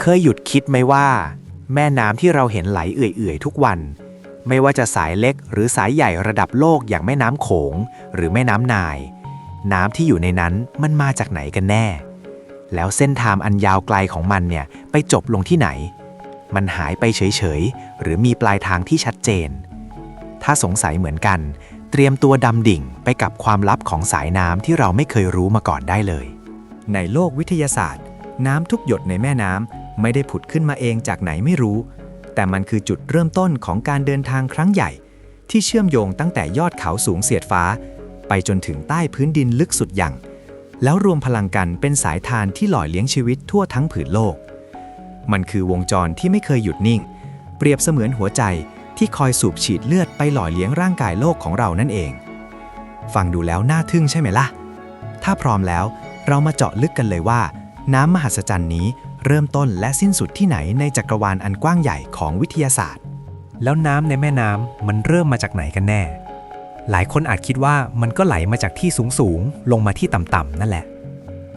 เคยหยุดคิดไหมว่า แม่น้ำที่เราเห็นไหลเอื่อยๆ ทุกวัน ไม่ว่าจะสายเล็กหรือสายใหญ่ระดับโลกอย่างแม่น้ำโขง หรือแม่น้ำนาย น้ำที่อยู่ในนั้นมันมาจากไหนกันแน่ แล้วเส้นทางอันยาวไกลของมันเนี่ยไปจบลงที่ไหน มันหายไปเฉยๆ หรือมีปลายทางที่ชัดเจน ถ้าสงสัยเหมือนกัน เตรียมตัวดำดิ่งไปกับความลับของสายน้ำที่เราไม่เคยรู้มาก่อนได้เลย ในโลกวิทยาศาสตร์ น้ำทุกหยดในแม่น้ำ ไม่ได้ผุดขึ้นมาเองจากไหนไม่รู้ แต่มันคือจุดเริ่มต้นของการเดินทางครั้งใหญ่ ที่เชื่อมโยงตั้งแต่ยอดเขาสูงเสียดฟ้า ไปจนถึงใต้พื้นดินลึกสุดอย่าง แล้วรวมพลังกันเป็นสายทานที่หล่อเลี้ยงชีวิตทั่วทั้งผืนโลก มันคือวงจรที่ไม่เคยหยุดนิ่ง เปรียบเสมือนหัวใจที่คอยสูบฉีดเลือดไปหล่อเลี้ยงร่างกายโลกของเรานั่นเอง ฟังดูแล้วน่าทึ่งใช่ไหมล่ะ ถ้าพร้อมแล้วเรามาเจาะลึกกันเลยว่า น้ำมหัศจรรย์นี้ เริ่มต้นและสิ้นสุดที่ไหนในจักรวาลอันกว้างใหญ่ของวิทยาศาสตร์ แล้วน้ำในแม่น้ำมันเริ่มมาจากไหนกันแน่ หลายคนอาจคิดว่ามันก็ไหลมาจากที่สูงๆลงมาที่ต่ำๆนั่นแหละ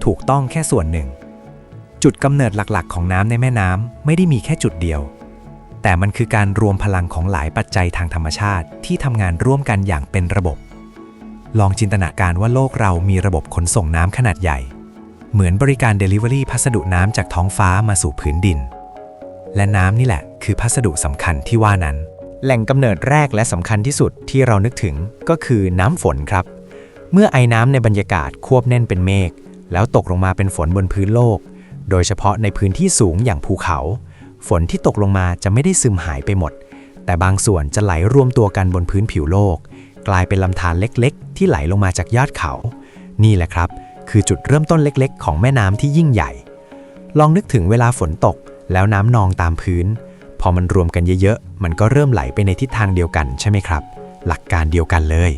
ถูกต้องแค่ส่วนหนึ่ง จุดกำเนิดหลักๆ ของน้ำในแม่น้ำไม่ได้มีแค่จุดเดียว แต่มันคือการรวมพลังของหลายปัจจัยทางธรรมชาติที่ทำงานร่วมกันอย่างเป็นระบบ ลองจินตนาการว่าโลกเรามีระบบขนส่งน้ำขนาดใหญ่ เหมือนบริการ Delivery พัสดุน้ำจากท้องฟ้ามาสู่พื้นดิน และน้ำนี่แหละ คือพัสดุสำคัญที่ว่านั้น แหล่งกำเนิดแรกและสำคัญที่สุดที่เรานึกถึงก็คือน้ำฝนครับ เมื่อไอ้น้ำในบรรยากาศควบแน่นเป็นเมฆแล้วตกลงมาเป็นฝนบนพื้นโลก โดยเฉพาะในพื้นที่สูงอย่างภูเขา ฝนที่ตกลงมาจะไม่ได้ซึมหายไปหมด แต่บางส่วนจะไหลรวมตัวกันบนพื้นผิวโลก กลายเป็นลำธารเล็กๆ ที่ไหลลงมาจากยอดเขา นี่แหละครับ คือจุดเริ่มต้นเล็กๆ ของแม่น้ำที่ยิ่งใหญ่ ลองนึกถึงเวลาฝนตกแล้วน้ำนองตามพื้น พอมันรวมกันเยอะๆ มันก็เริ่มไหลไปในทิศทางเดียวกันใช่ไหมครับ หลักการเดียวกันเลย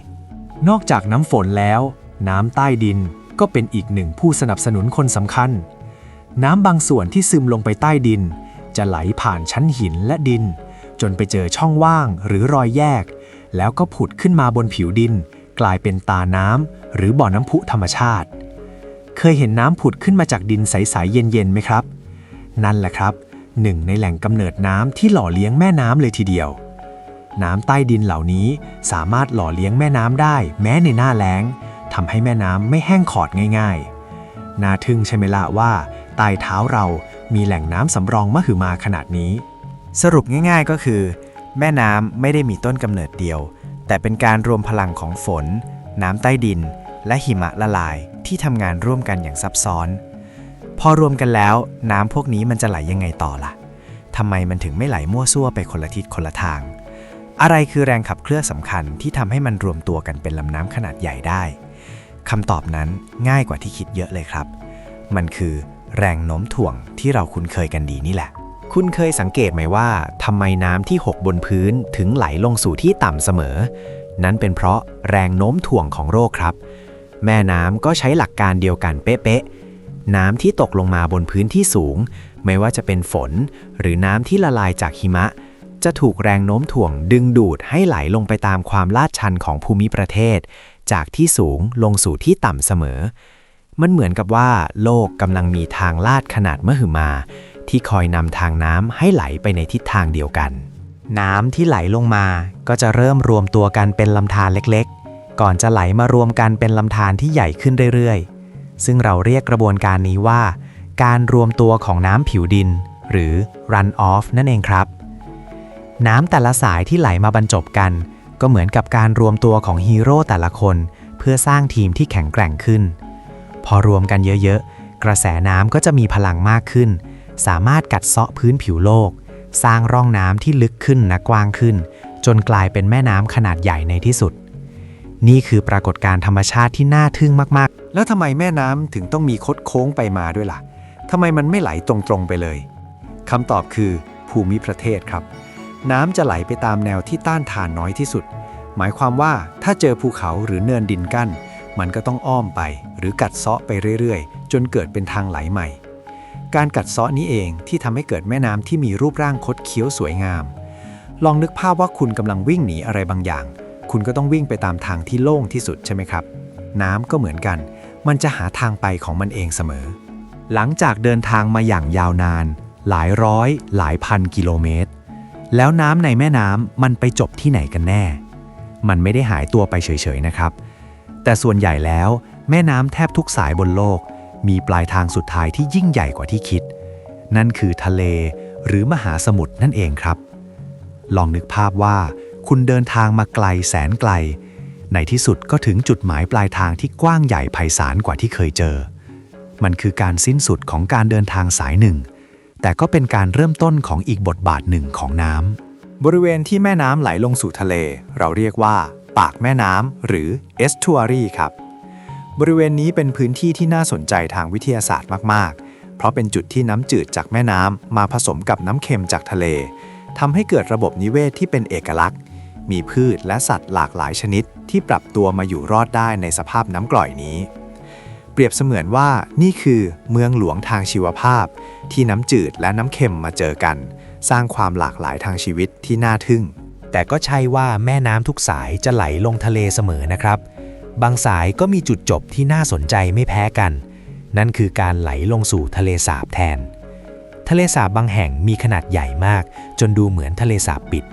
นอกจากน้ำฝนแล้ว น้ำใต้ดินก็เป็นอีกหนึ่งผู้สนับสนุนคนสำคัญ น้ำบางส่วนที่ซึมลงไปใต้ดิน จะไหลผ่านชั้นหินและดิน จนไปเจอช่องว่างหรือรอยแยก แล้วก็ผุดขึ้นมาบนผิวดิน กลายเป็นตาน้ำหรือบ่อน้ำพุธรรมชาติ เคยเห็นน้ำผุดขึ้นมาจากดินใสๆเย็นๆไหมครับ นั่นแหละครับหนึ่งในแหล่งกำเนิดน้ำที่หล่อเลี้ยงแม่น้ำเลยทีเดียว น้ำใต้ดินเหล่านี้สามารถหล่อเลี้ยงแม่น้ำได้ แม้ในหน้าแล้งทำให้แม่น้ำไม่แห้งขอดง่ายๆ น่าทึ่งใช่ไหมล่ะว่าใต้เท้าเรามีแหล่งน้ำสำรองมหึมาขนาดนี้ สรุปง่ายๆก็คือ แม่น้ำไม่ได้มีต้นกำเนิดเดียว แต่เป็นการรวมพลังของฝน น้ำใต้ดิน และหิมะละลาย ที่ทำงานร่วมกันอย่างซับซ้อน พอรวมกันแล้ว น้ำพวกนี้มันจะไหลยังไงต่อล่ะทำไมมันถึงไม่ไหลมั่วซั่วไปคนละทิศคนละทาง อะไรคือแรงขับเคลื่อนสำคัญที่ทำให้มันรวมตัวกันเป็นลำน้ำขนาดใหญ่ได้คำตอบนั้นง่ายกว่าที่คิดเยอะเลยครับ มันคือแรงโน้มถ่วงที่เราคุ้นเคยกันดีนี่แหละ คุณเคยสังเกตไหมว่าทำไมน้ำที่หกบนพื้นถึงไหลลงสู่ที่ต่ำเสมอ นั้นเป็นเพราะแรงโน้มถ่วงของโลกครับ แม่น้ำก็ใช้หลักการเดียวกันเป๊ะๆ น้ำที่ตกลงมาบนพื้นที่สูง ไม่ว่าจะเป็นฝน หรือน้ำที่ละลายจากหิมะ จะถูกแรงโน้มถ่วงดึงดูดให้ไหลลงไปตามความลาดชันของภูมิประเทศ จากที่สูงลงสู่ที่ต่ำเสมอ มันเหมือนกับว่า โลกกำลังมีทางลาดขนาดมหึมา ที่คอยนำทางน้ำให้ไหลไปในทิศทางเดียวกัน น้ำที่ไหลลงมาก็จะเริ่มรวมตัวกันเป็นลำธารเล็กๆ ก่อนจะไหลมารวมกันเป็นลำธารที่ใหญ่ขึ้นเรื่อยๆ ซึ่งเราเรียกกระบวนการนี้ว่า การรวมตัวของน้ำผิวดิน หรือ run off นั่นเองครับ น้ำแต่ละสายที่ไหลมาบรรจบกัน ก็เหมือนกับการรวมตัวของฮีโร่แต่ละคน เพื่อสร้างทีมที่แข็งแกร่งขึ้น พอรวมกันเยอะๆ กระแสน้ำก็จะมีพลังมากขึ้น สามารถกัดเซาะพื้นผิวโลก สร้างร่องน้ำที่ลึกขึ้นและกว้างขึ้น จนกลายเป็นแม่น้ำขนาดใหญ่ในที่สุด นี่คือปรากฏการณ์ธรรมชาติที่น่าทึ่งมาก ๆ แล้วทำไมแม่น้ำถึงต้องมีคดโค้งไปมาด้วยล่ะทำไมมันไม่ไหลตรงๆไปเลยคำตอบคือภูมิประเทศครับ น้ำจะไหลไปตามแนวที่ต้านทานน้อยที่สุด หมายความว่าถ้าเจอภูเขาหรือเนินดินกั้น มันก็ต้องอ้อมไป หรือกัดเซาะไปเรื่อยๆ จนเกิดเป็นทางไหลใหม่ การกัดเซาะนี้เองที่ทำให้เกิดแม่น้ำที่มีรูปร่างคดเคี้ยวสวยงาม ลองนึกภาพว่าคุณกำลังวิ่งหนีอะไรบางอย่าง คุณก็ต้องวิ่งไปตามทางที่โล่งที่สุดใช่ไหมครับ น้ำก็เหมือนกัน มันจะหาทางไปของมันเองเสมอ หลังจากเดินทางมาอย่างยาวนาน หลายร้อย หลายพันกิโลเมตร แล้วน้ำในแม่น้ำมันไปจบที่ไหนกันแน่ มันไม่ได้หายตัวไปเฉยๆนะครับ แต่ส่วนใหญ่แล้ว แม่น้ำแทบทุกสายบนโลก มีปลายทางสุดท้ายที่ยิ่งใหญ่กว่าที่คิด นั่นคือทะเลหรือมหาสมุทรนั่นเองครับ ลองนึกภาพว่า คุณเดินทางมาไกลแสนไกล ในที่สุดก็ถึงจุดหมายปลายทางที่กว้างใหญ่ไพศาลกว่าที่เคยเจอ มันคือการสิ้นสุดของการเดินทางสายหนึ่ง แต่ก็เป็นการเริ่มต้นของอีกบทบาทหนึ่งของน้ำ บริเวณที่แม่น้ำไหลลงสู่ทะเล เราเรียกว่า ปากแม่น้ำหรือ estuary ครับ บริเวณนี้เป็นพื้นที่ที่น่าสนใจทางวิทยาศาสตร์มาก ๆ เพราะเป็นจุดที่น้ำจืดจากแม่น้ำมาผสมกับน้ำเค็มจากทะเลทำให้เกิดระบบนิเวศที่เป็นเอกลักษณ์ มีพืชและสัตว์หลากหลายชนิดที่ปรับตัวมาอยู่รอดได้ในสภาพน้ำกร่อยนี้ เปรียบเสมือนว่านี่คือเมืองหลวงทางชีวภาพ ที่น้ำจืดและน้ำเค็มมาเจอกัน สร้างความหลากหลายทางชีวิตที่น่าทึ่ง แต่ก็ใช่ว่าแม่น้ำทุกสายจะไหลลงทะเลเสมอนะครับ บางสายก็มีจุดจบที่น่าสนใจไม่แพ้กัน นั่นคือการไหลลงสู่ทะเลสาบแทน ทะเลสาบบางแห่งมีขนาดใหญ่มาก จนดูเหมือนทะเลสาบปิด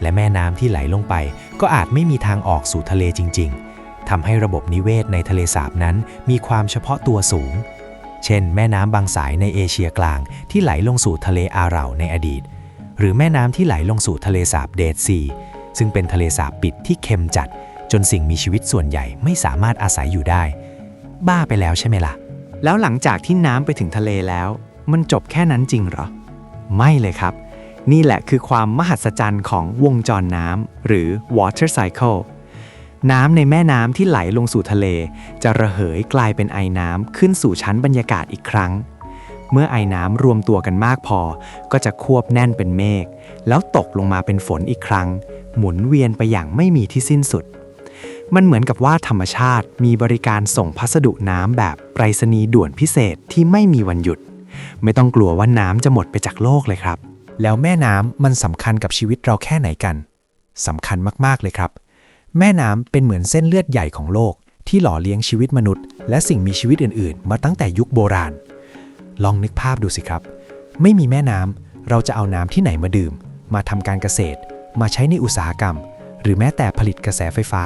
และแม่น้ำที่ไหลลงไป ก็อาจไม่มีทางออกสู่ทะเลจริง ๆทำให้ระบบนิเวศในทะเลสาบนั้นมีความเฉพาะตัวสูง เช่น แม่น้ำบางสายในเอเชียกลางที่ไหลลงสู่ทะเลอาเหราในอดีต หรือแม่น้ำที่ไหลลงสู่ทะเลสาบเดดซี ซึ่งเป็นทะเลสาบปิดที่เค็มจัด จนสิ่งมีชีวิตส่วนใหญ่ไม่สามารถอาศัยอยู่ได้ บ้าไปแล้วใช่ไหมล่ะ แล้วหลังจากที่น้ำไปถึงทะเลแล้ว มันจบแค่นั้นจริงเหรอ ไม่เลยครับ นี่แหละคือความมหัศจรรย์ของวงจรน้ำหรือ water cycle น้ำในแม่น้ำที่ไหลลงสู่ทะเล จะระเหยกลายเป็นไอน้ำขึ้นสู่ชั้นบรรยากาศอีกครั้ง เมื่อไอน้ำรวมตัวกันมากพอ ก็จะควบแน่นเป็นเมฆ แล้วตกลงมาเป็นฝนอีกครั้ง หมุนเวียนไปอย่างไม่มีที่สิ้นสุด มันเหมือนกับว่าธรรมชาติมีบริการส่งพัสดุน้ำแบบไปรษณีย์ด่วนพิเศษที่ไม่มีวันหยุด ไม่ต้องกลัวว่าน้ำจะหมดไปจากโลกเลยครับ แล้วแม่น้ำมันสำคัญกับชีวิตเราแค่ไหนกันสำคัญมากๆเลยครับ แม่น้ำเป็นเหมือนเส้นเลือดใหญ่ของโลก ที่หล่อเลี้ยงชีวิตมนุษย์ และสิ่งมีชีวิตอื่นๆ มาตั้งแต่ยุคโบราณ ลองนึกภาพดูสิครับ ไม่มีแม่น้ำเราจะเอาน้ำที่ไหนมาดื่ม มาทำการเกษตร มาใช้ในอุตสาหกรรม หรือแม้แต่ผลิตกระแสไฟฟ้า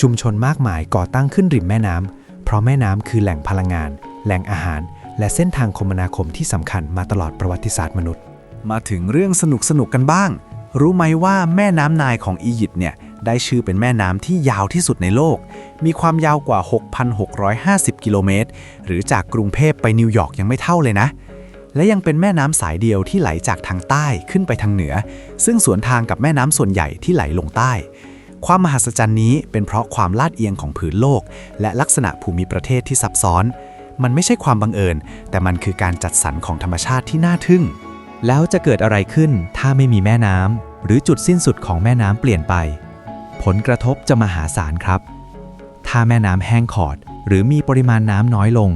ชุมชนมากมายก่อตั้งขึ้นริมแม่น้ำเพราะแม่น้ำคือแหล่งพลังงาน แหล่งอาหาร และเส้นทางคมนาคมที่สำคัญมาตลอดประวัติศาสตร์มนุษย์ มาถึงเรื่องสนุกสนุกๆกันบ้าง รู้ไหมว่าแม่น้ำนายของอียิปต์เนี่ยได้ชื่อเป็นแม่น้ำที่ยาวที่สุดในโลก มีความยาวกว่า 6,650 กิโลเมตร หรือจากกรุงเทพไปนิวยอร์กยังไม่เท่าเลยนะ และยังเป็นแม่น้ำสายเดียวที่ไหลจากทางใต้ขึ้นไปทางเหนือ ซึ่งสวนทางกับแม่น้ำส่วนใหญ่ที่ไหลลงใต้ ความมหัศจรรย์นี้เป็นเพราะความลาดเอียงของผืนโลก และลักษณะภูมิประเทศที่ซับซ้อน มันไม่ใช่ความบังเอิญ แต่มันคือการจัดสรรของธรรมชาติที่น่าทึ่ง แล้วจะเกิดอะไรขึ้นถ้าไม่มีแม่น้ำหรือจุดสิ้นสุดของแม่น้ำเปลี่ยนไป ผลกระทบจะมหาศาลครับ ถ้าแม่น้ำแห้งขอด หรือมีปริมาณน้ำน้อยลง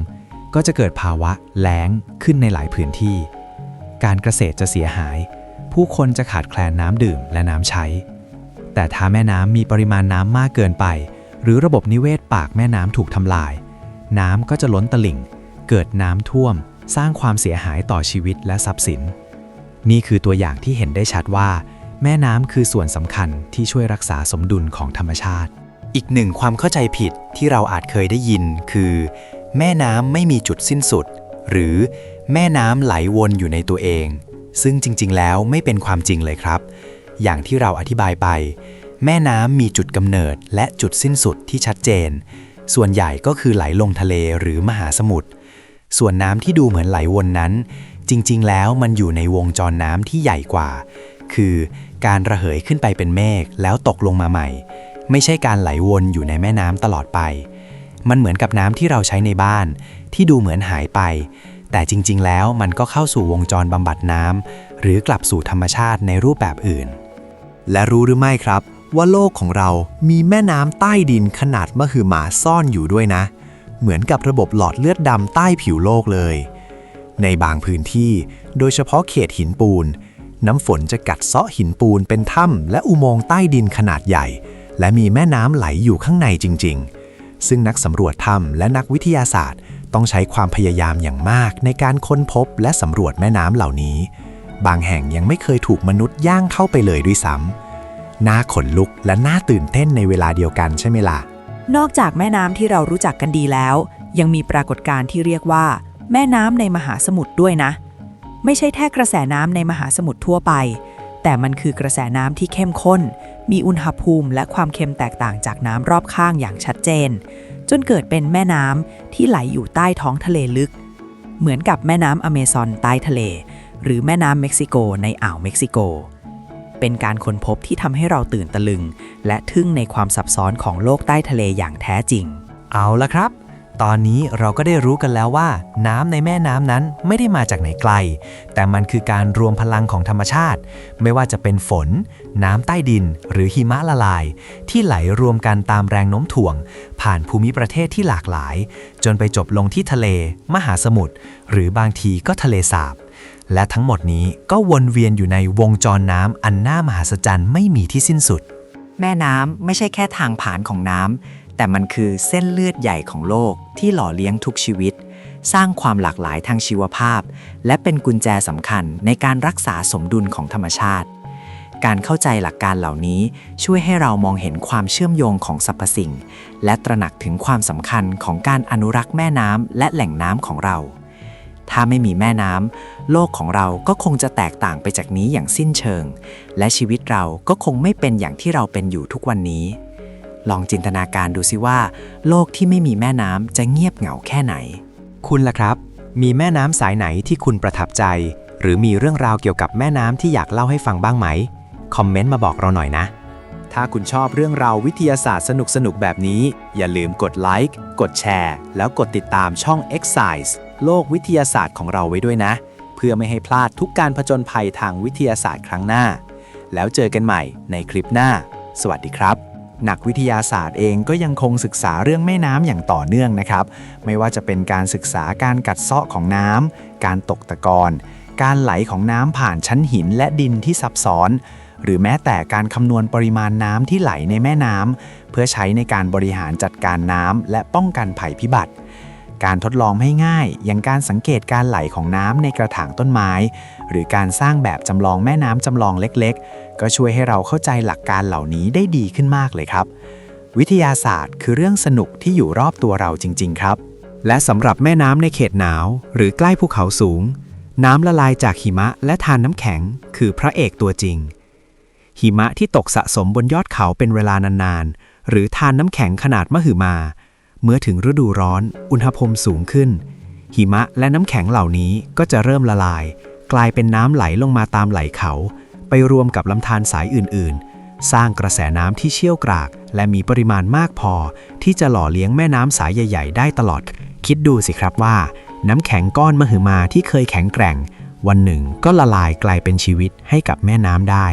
ก็จะเกิดภาวะแล้งขึ้นในหลายพื้นที่ การเกษตรจะเสียหาย ผู้คนจะขาดแคลนน้ำดื่มและน้ำใช้ แต่ถ้าแม่น้ำมีปริมาณน้ำมากเกินไป หรือระบบนิเวศปากแม่น้ำถูกทำลาย น้ำก็จะล้นตลิ่ง เกิดน้ำท่วม สร้างความเสียหายต่อชีวิตและทรัพย์สิน นี่คือตัวอย่างที่เห็นได้ชัดว่า แม่น้ำคือส่วนสำคัญที่ช่วยรักษาสมดุลของธรรมชาติ อีกหนึ่งความเข้าใจผิดที่เราอาจเคยได้ยินคือ แม่น้ำไม่มีจุดสิ้นสุด หรือแม่น้ำไหลวนอยู่ในตัวเอง ซึ่งจริง ๆ แล้วไม่เป็นความจริงเลยครับ อย่างที่เราอธิบายไป แม่น้ำมีจุดกำเนิดและจุดสิ้นสุดที่ชัดเจน ส่วนใหญ่ก็คือไหลลงทะเลหรือมหาสมุทรส่วนน้ำที่ดูเหมือนไหลวนนั้น จริง ๆ แล้วมันอยู่ในวงจรน้ำที่ใหญ่กว่า คือการระเหยขึ้นไปเป็นเมฆแล้วตกลงมาใหม่ ไม่ใช่การไหลวนอยู่ในแม่น้ำตลอดไป มันเหมือนกับน้ำที่เราใช้ในบ้าน ที่ดูเหมือนหายไป แต่จริง ๆ แล้วมันก็เข้าสู่วงจรบำบัดน้ำหรือกลับสู่ธรรมชาติในรูปแบบอื่น และรู้หรือไม่ครับ ว่าโลกของเรามีแม่น้ำใต้ดินขนาดมหึมาซ่อนอยู่ด้วยนะ เหมือนกับระบบหลอดเลือดดำใต้ผิวโลกเลย ในบางพื้นที่ โดยเฉพาะเขตหินปูน น้ำฝนจะกัดเซาะหินปูนเป็นถ้ำและอุโมงค์ใต้ดินขนาดใหญ่ และมีแม่น้ำไหลอยู่ข้างในจริง ๆ ซึ่งนักสำรวจถ้ำและนักวิทยาศาสตร์ ต้องใช้ความพยายามอย่างมากในการค้นพบและสำรวจแม่น้ำเหล่านี้ บางแห่งยังไม่เคยถูกมนุษย์ย่างเข้าไปเลยด้วยซ้ำน่าขนลุกและน่าตื่นเต้นในเวลาเดียวกันใช่ไหมล่ะนอกจากแม่น้ำที่เรารู้จักกันดีแล้ว ยังมีปรากฏการณ์ที่เรียกว่า แม่น้ำในมหาสมุทรด้วยนะ ไม่ใช่แค่กระแสน้ำในมหาสมุทรทั่วไป แต่มันคือกระแสน้ำที่เข้มข้น มีอุณหภูมิและความเค็มแตกต่างจากน้ำรอบข้างอย่างชัดเจน จนเกิดเป็นแม่น้ำที่ไหลอยู่ใต้ท้องทะเลลึก เหมือนกับแม่น้ำอเมซอนใต้ทะเล หรือแม่น้ำเม็กซิโกในอ่าวเม็กซิโก เป็นการค้นพบที่ทำให้เราตื่นตะลึง และทึ่งในความซับซ้อนของโลกใต้ทะเลอย่างแท้จริง เอาละครับ ตอนนี้เราก็ได้รู้กันแล้วว่า น้ำในแม่น้ำนั้นไม่ได้มาจากไหนไกล แต่มันคือการรวมพลังของธรรมชาติ ไม่ว่าจะเป็นฝน น้ำใต้ดิน หรือหิมะละลาย ที่ไหลรวมกันตามแรงโน้มถ่วง ผ่านภูมิประเทศที่หลากหลาย จนไปจบลงที่ทะเล มหาสมุทรหรือบางทีก็ทะเลสาบ และทั้งหมดนี้ก็วนเวียนอยู่ในวงจรน้ำอันน่ามหัศจรรย์ไม่มีที่สิ้นสุด แม่น้ำไม่ใช่แค่ทางผ่านของน้ำ แต่มันคือเส้นเลือดใหญ่ของโลกที่หล่อเลี้ยงทุกชีวิต สร้างความหลากหลายทางชีวภาพ และเป็นกุญแจสำคัญในการรักษาสมดุลของธรรมชาติ การเข้าใจหลักการเหล่านี้ช่วยให้เรามองเห็นความเชื่อมโยงของสรรพสิ่ง และตระหนักถึงความสำคัญของการอนุรักษ์แม่น้ำและแหล่งน้ำของเรา ถ้าไม่มีแม่น้ำโลกของเราก็คงจะแตกต่างไปจากนี้อย่างสิ้นเชิง และชีวิตเราก็คงไม่เป็นอย่างที่เราเป็นอยู่ทุกวันนี้ ลองจินตนาการดูสิว่า โลกที่ไม่มีแม่น้ำจะเงียบเหงาแค่ไหน คุณล่ะครับ มีแม่น้ำสายไหนที่คุณประทับใจ หรือมีเรื่องราวเกี่ยวกับแม่น้ำที่อยากเล่าให้ฟังบ้างไหม คอมเมนต์มาบอกเราหน่อยนะ ถ้าคุณชอบเรื่องราววิทยาศาสตร์สนุกๆแบบนี้ อย่าลืมกดไลค์กดแชร์แล้วกดติดตามช่อง Excise โลกวิทยาศาสตร์ของเราไว้ด้วยนะ เพื่อไม่ให้พลาดทุกการผจญภัยทางวิทยาศาสตร์ครั้งหน้า แล้วเจอกันใหม่ในคลิปหน้า สวัสดีครับ นักวิทยาศาสตร์เองก็ยังคงศึกษาเรื่องแม่น้ำอย่างต่อเนื่องนะครับ ไม่ว่าจะเป็นการศึกษาการกัดเซาะของน้ำการตกตะกอนการไหลของน้ำผ่านชั้นหินและดินที่ซับซ้อน หรือแม้แต่การคำนวณปริมาณน้ำที่ไหลในแม่น้ำเพื่อใช้ในการบริหารจัดการน้ำและป้องกันภัยพิบัติ การทดลองให้ง่าย อย่างการสังเกตการไหลของน้ำในกระถางต้นไม้ หรือการสร้างแบบจำลองแม่น้ำจำลองเล็กๆ ก็ช่วยให้เราเข้าใจหลักการเหล่านี้ได้ดีขึ้นมากเลยครับ วิทยาศาสตร์คือเรื่องสนุกที่อยู่รอบตัวเราจริง ๆ ครับ และสำหรับแม่น้ำในเขตหนาว หรือใกล้ภูเขาสูง น้ำละลายจากหิมะและทานน้ำแข็ง คือพระเอกตัวจริง หิมะที่ตกสะสมบนยอดเขาเป็นเวลานานๆหรือทานน้ำแข็งขนาดมหึมา เมื่อถึงฤดูร้อน อุณหภูมิสูงขึ้น หิมะและน้ำแข็งเหล่านี้ก็จะเริ่มละลาย กลายเป็นน้ำไหลลงมาตามไหลเขา ไปรวมกับลำธารสายอื่น ๆ สร้างกระแสน้ำที่เชี่ยวกราก และมีปริมาณมากพอ ที่จะหล่อเลี้ยงแม่น้ำสายใหญ่ ๆ ได้ตลอด คิดดูสิครับว่า น้ำแข็งก้อนมหึมาที่เคยแข็งแกร่ง วันหนึ่งก็ละลายกลายเป็นชีวิตให้กับแม่น้ำได้